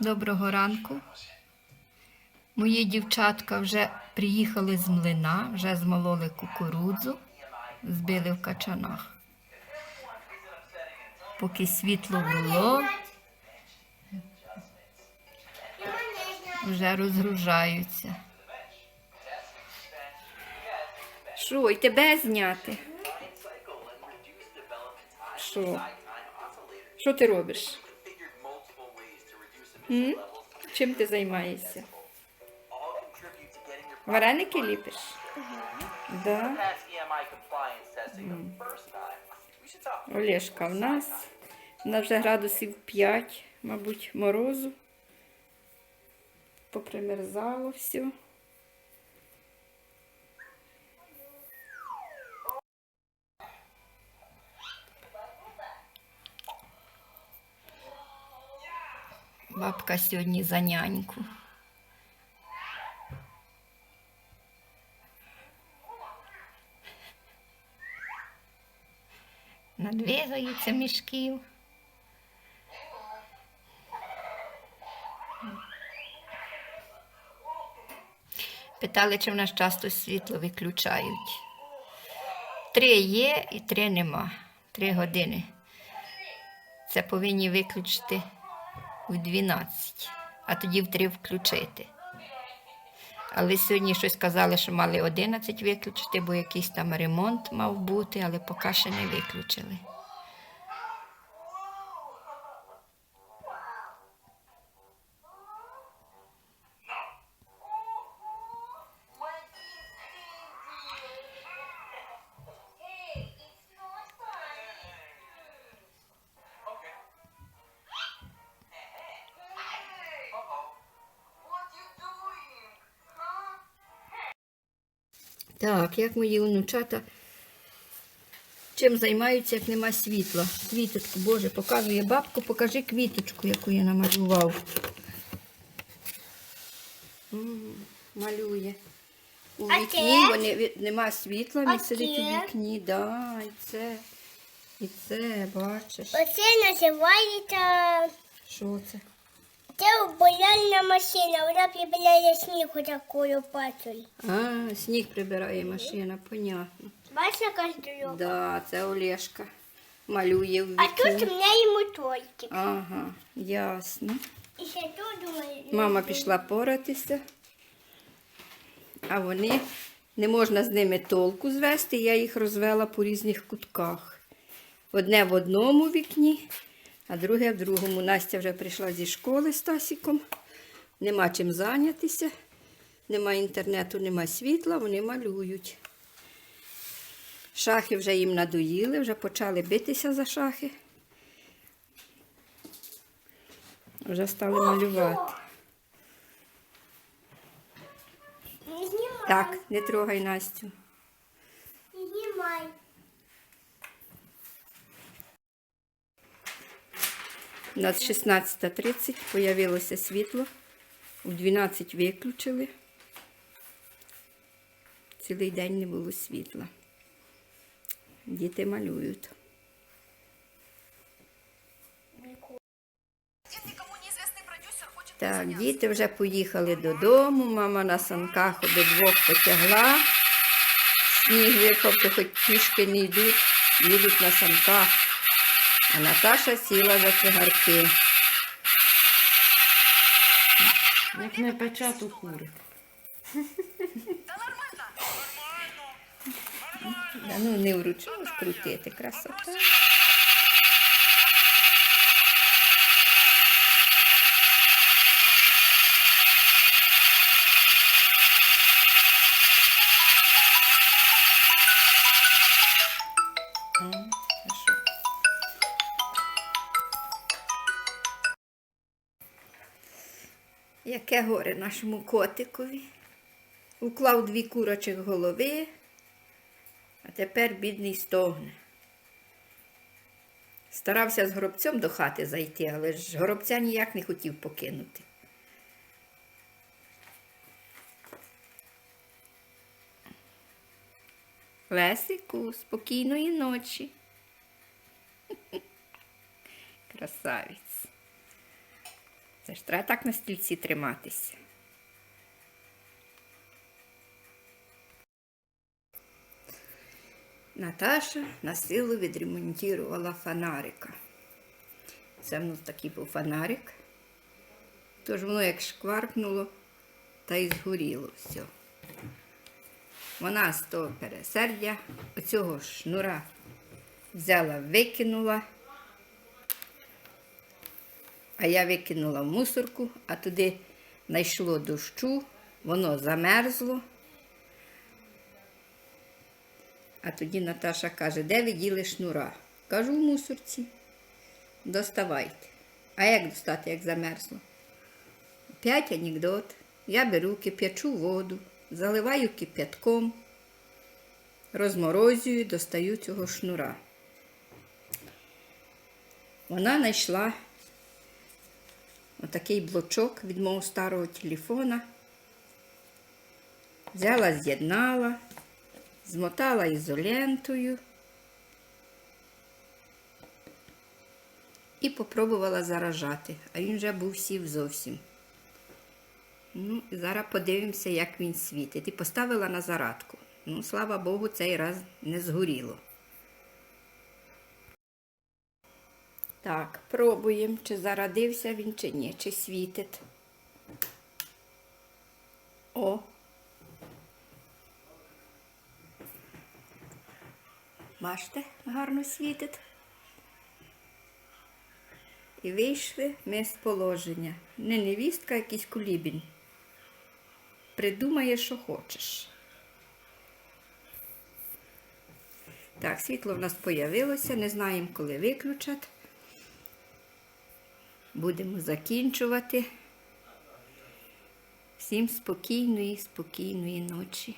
Доброго ранку. Мої дівчатка вже приїхали з млина, вже змололи кукурудзу, збили в качанах. Поки світло було, вже розгружаються. Що, і тебе зняти? Що? Що ти робиш? М? Чим ти займаєшся? Вареники ліпиш? Да. Talk. Олешка в нас. Нас вже градусів 5, мабуть, морозу. Попримерзало все. Бабка сьогодні за няньку. Надвигаються мішків. Питали, чи в нас часто світло виключають. Три є і три нема. Три години. Це повинні виключити у 12, а тоді в 3 включити. Але сьогодні щось казали, що мали 11 виключити, бо якийсь там ремонт мав бути, але поки ще не виключили. Так, як мої онучата чим займаються, як нема світла. Квіточку, Боже, показує бабку, покажи квіточку, яку я намалював. М, Малює. У вікні вони, нема світла, він сидить у вікні. Да, і це, і це, бачиш. Оце називається Що це? Це убиральна машина. Вона прибирає сніг такою пацею. А, сніг прибирає машина, понятно. Яка здорова? Да, це Олешка. Малює в А вікні. тут в неї мотольчик. Ага, ясно. І ще тут думаю. Мама пішла поратися, а вони не можна з ними толку звести, я їх розвела по різних кутках. Одне в одному вікні, а друге в другому. Настя вже прийшла зі школи з Тасіком. Нема чим зайнятися, нема інтернету, нема світла, вони малюють. Шахи вже їм надоїли, вже почали битися за шахи. Вже стали малювати. Так, не трогай Настю. Не знімай. У нас 16.30 появилося світло. У 12 виключили. Цілий день не було світла. Діти малюють. Так, діти вже поїхали додому. Мама на санках обидвох потягла. Сніг випав, хоч пішки не йдуть, їдуть на санках. А Наташа сіла за цигарки. Як не пече, то кури. Да, ну не вручну крутити, красота. Яке горе нашому котикові. Уклав дві курочих голови, а тепер бідний стогне. Старався з горобцем до хати зайти, але ж горобця ніяк не хотів покинути. Лесику, спокійної ночі. Красавець. Це ж треба так на стільці триматися. Наташа на силу відремонтувала фонарика. Це в такий був фонарик. Тож воно як шкваркнуло та й згоріло все. Вона з того пересердя оцього шнура взяла, викинула. А я викинула в мусорку, а туди знайшло дощу, воно замерзло. А тоді Наташа каже, де ви діли шнура? Кажу в мусорці. Доставайте. А як достати, як замерзло? П'ять анекдот. Я беру, кип'ячу воду, заливаю кип'ятком, розморозюю, достаю цього шнура. Вона знайшла отакий блочок від мого старого телефона. Взяла, з'єднала, змотала ізолентою і попробувала заражати, а він вже був сів зовсім. Ну, зараз подивимося, як він світить. І поставила на зарадку. Ну, слава Богу, цей раз не згоріло. Так, пробуємо, чи зарадився він, чи ні, чи світить. О. Бачите, гарно світить. І вийшли ми з положення. Не невістка, а якийсь кулібін. Придумає, що хочеш. Так, світло в нас появилося, не знаємо, коли виключать. Будемо закінчувати. Всім спокійної, спокійної ночі.